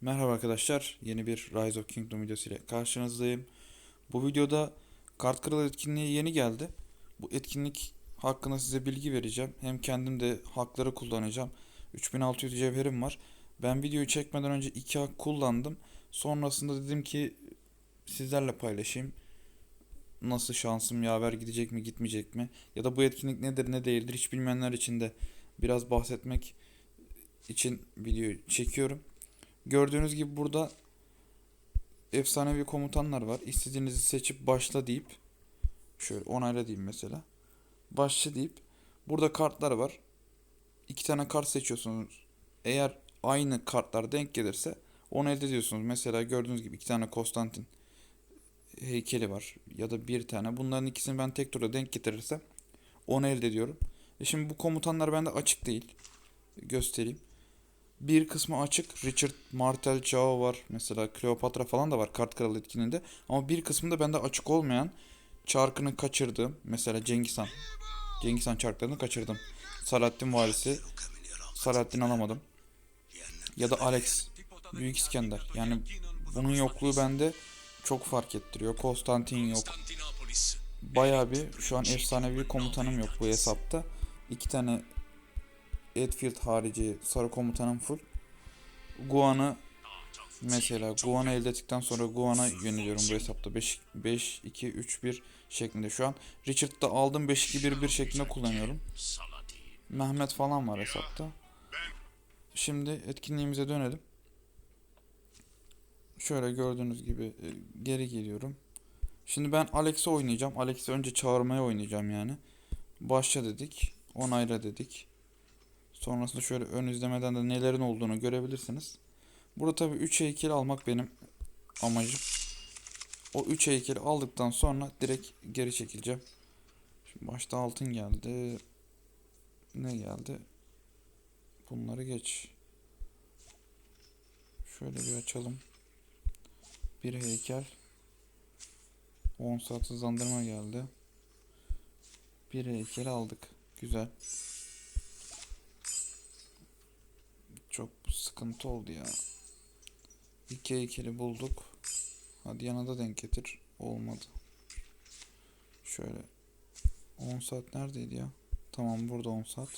Merhaba arkadaşlar, yeni bir Rise of Kingdom videosu ile karşınızdayım. Bu videoda Kart Kralı etkinliği yeni geldi. Bu etkinlik hakkında size bilgi vereceğim. Hem kendim de hakları kullanacağım. 3600 cevherim var. Ben videoyu çekmeden önce iki hak kullandım. Sonrasında dedim ki sizlerle paylaşayım. Nasıl şansım yaver gidecek mi gitmeyecek mi? Ya da bu etkinlik nedir ne değildir hiç bilmeyenler için de biraz bahsetmek için video çekiyorum. Gördüğünüz gibi burada efsanevi komutanlar var. İstediğinizi seçip başla deyip şöyle onayla diyeyim mesela. Başla deyip burada kartlar var. İki tane kart seçiyorsunuz. Eğer aynı kartlar denk gelirse onu elde ediyorsunuz. Mesela gördüğünüz gibi iki tane Konstantin heykeli var ya da bir tane. Bunların ikisini ben tek turda denk getirirsem onu elde ediyorum. E şimdi bu komutanlar bende açık değil. Göstereyim. Bir kısmı açık. Richard Martel Chao var. Mesela Kleopatra falan da var kart kralı etkinliğinde. Ama bir kısmı da bende açık olmayan çarkını kaçırdığım. Mesela Cengiz Han. Cengiz Han çarklarını kaçırdım. Salahattin Valisi. Salahattin alamadım. Ya da Alex. Büyük İskender. Yani bunun yokluğu bende çok fark ettiriyor. Konstantin yok. Bayağı bir şu an efsanevi komutanım yok bu hesapta. İki tane Edfield harici sarı komutanım full. Guan'ı mesela Guan'ı elde ettikten sonra Guan'a yöneliyorum bu hesapta 5 5 2 3 1 şeklinde şu an. Richard'da aldım 5 2 1 1 şeklinde kullanıyorum. Mehmet falan var hesapta. Şimdi etkinliğimize dönelim. Şöyle gördüğünüz gibi e, geri geliyorum. Şimdi ben Alex'i oynayacağım. Alex'i önce çağırmaya oynayacağım yani. Başla dedik. Onayla dedik. Sonrasında şöyle ön izlemeden de nelerin olduğunu görebilirsiniz. Burada tabii 3 heykeli almak benim amacım. O 3 heykeli aldıktan sonra direkt geri çekileceğim. Şimdi başta altın geldi. Ne geldi? Bunları geç. Şöyle bir açalım. Bir heykel. 10 saat hızlandırma geldi. Bir heykel aldık. Güzel. Çok sıkıntı oldu ya. İki heykeli bulduk. Hadi yana da denk getir. Olmadı. Şöyle. 10 saat neredeydi ya? Tamam burada 10 saat.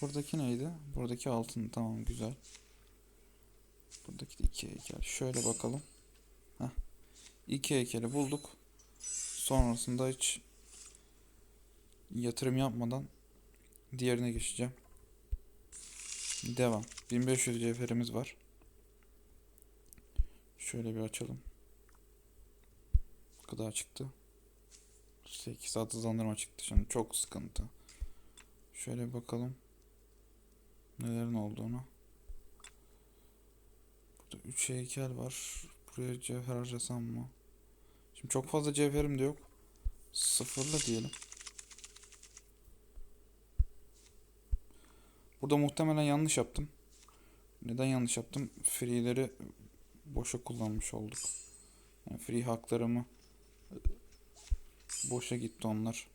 Buradaki neydi? Buradaki altın. Tamam güzel. Buradaki de iki heykel. Şöyle bakalım. Heh. İki heykeli bulduk. Sonrasında hiç yatırım yapmadan diğerine geçeceğim. Devam. 1500 cevherimiz var. Şöyle bir açalım. Bu kadar çıktı. 8 saat hızlandırma çıktı. Şimdi çok sıkıntı. Şöyle bakalım. Nelerin olduğunu. Burada 3 heykel var. Buraya cevher harcasam mı? Şimdi çok fazla cevherim de yok. Sıfırla diyelim. Burada muhtemelen yanlış yaptım. Neden yanlış yaptım? Free'leri boşa kullanmış olduk. Yani free haklarımı boşa gitti onlar.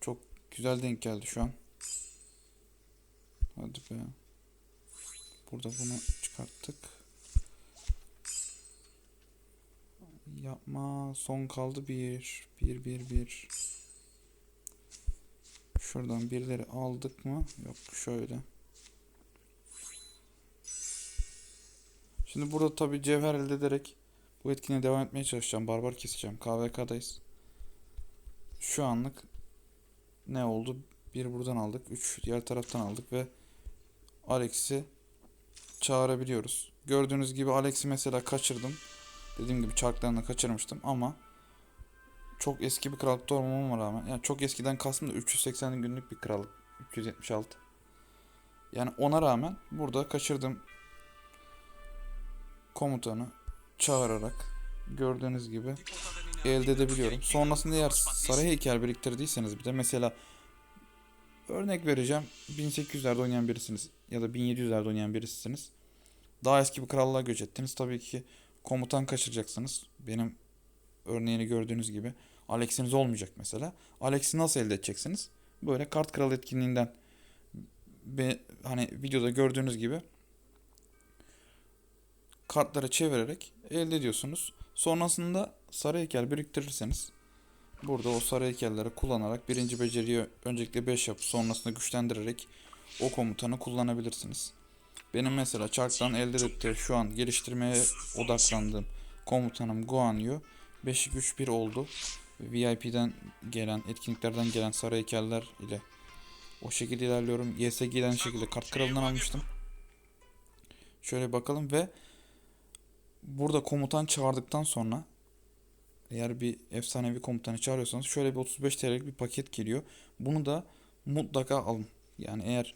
Çok güzel denk geldi şu an. Hadi be. Burada bunu çıkarttık. Yapma. Son kaldı bir. Bir, bir, bir. Şuradan birileri aldık mı? Yok şöyle. Şimdi burada tabi cevher elde ederek bu etkinliğe devam etmeye çalışacağım. Barbar keseceğim. KVK'dayız. Şu anlık ne oldu? Bir buradan aldık. Üç diğer taraftan aldık ve Alex'i çağırabiliyoruz. Gördüğünüz gibi Alex'i mesela kaçırdım. Dediğim gibi çarklarını kaçırmıştım ama çok eski bir krallıkta olmama rağmen yani çok eskiden kastım da 380 günlük bir krallık 376 yani ona rağmen burada kaçırdığım komutanı çağırarak gördüğünüz gibi elde edebiliyorum. Sonrasında eğer sarı heykel biriktirdiyseniz bir de mesela örnek vereceğim 1800'lerde oynayan birisiniz ya da 1700'lerde oynayan birisiniz. Daha eski bir krallığa göç ettiniz. Tabii ki komutan kaçıracaksınız. Benim örneğini gördüğünüz gibi Alex'iniz olmayacak mesela. Alex'i nasıl elde edeceksiniz? Böyle kart kralı etkinliğinden be, hani videoda gördüğünüz gibi kartları çevirerek elde ediyorsunuz. Sonrasında sarı heykel biriktirirseniz burada o sarı heykelleri kullanarak birinci beceriyi öncelikle 5 yapıp sonrasında güçlendirerek o komutanı kullanabilirsiniz. Benim mesela Çark'tan elde ettiğim şu an geliştirmeye odaklandığım komutanım Guanyu 5 güç 1 oldu. VIP'den gelen, etkinliklerden gelen sarı heykeller ile o şekilde ilerliyorum. YSG'den şekilde kart kralından almıştım. Şöyle bakalım ve burada komutan çağırdıktan sonra eğer bir efsanevi komutanı çağırıyorsanız şöyle bir 35 TL'lik bir paket geliyor. Bunu da mutlaka alın. Yani eğer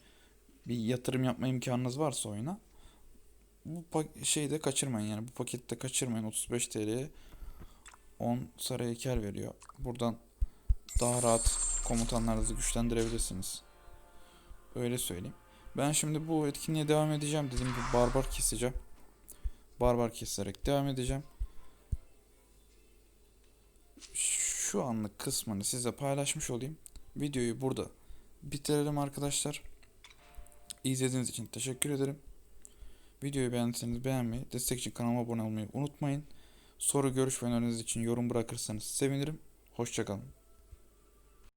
bir yatırım yapma imkanınız varsa oyuna bu şeyi de kaçırmayın yani bu pakette kaçırmayın 35 TL'ye 10 sarı heykel veriyor. Buradan daha rahat komutanlarınızı güçlendirebilirsiniz. Öyle söyleyeyim. Ben şimdi bu etkinliğe devam edeceğim. Dediğim gibi barbar keseceğim. Barbar keserek devam edeceğim. Şu anlık kısmını size paylaşmış olayım. Videoyu burada bitirelim arkadaşlar. İzlediğiniz için teşekkür ederim. Videoyu beğendiyseniz beğenmeyi, destek için kanalıma abone olmayı unutmayın. Soru, görüş ve öneriniz için yorum bırakırsanız sevinirim. Hoşçakalın.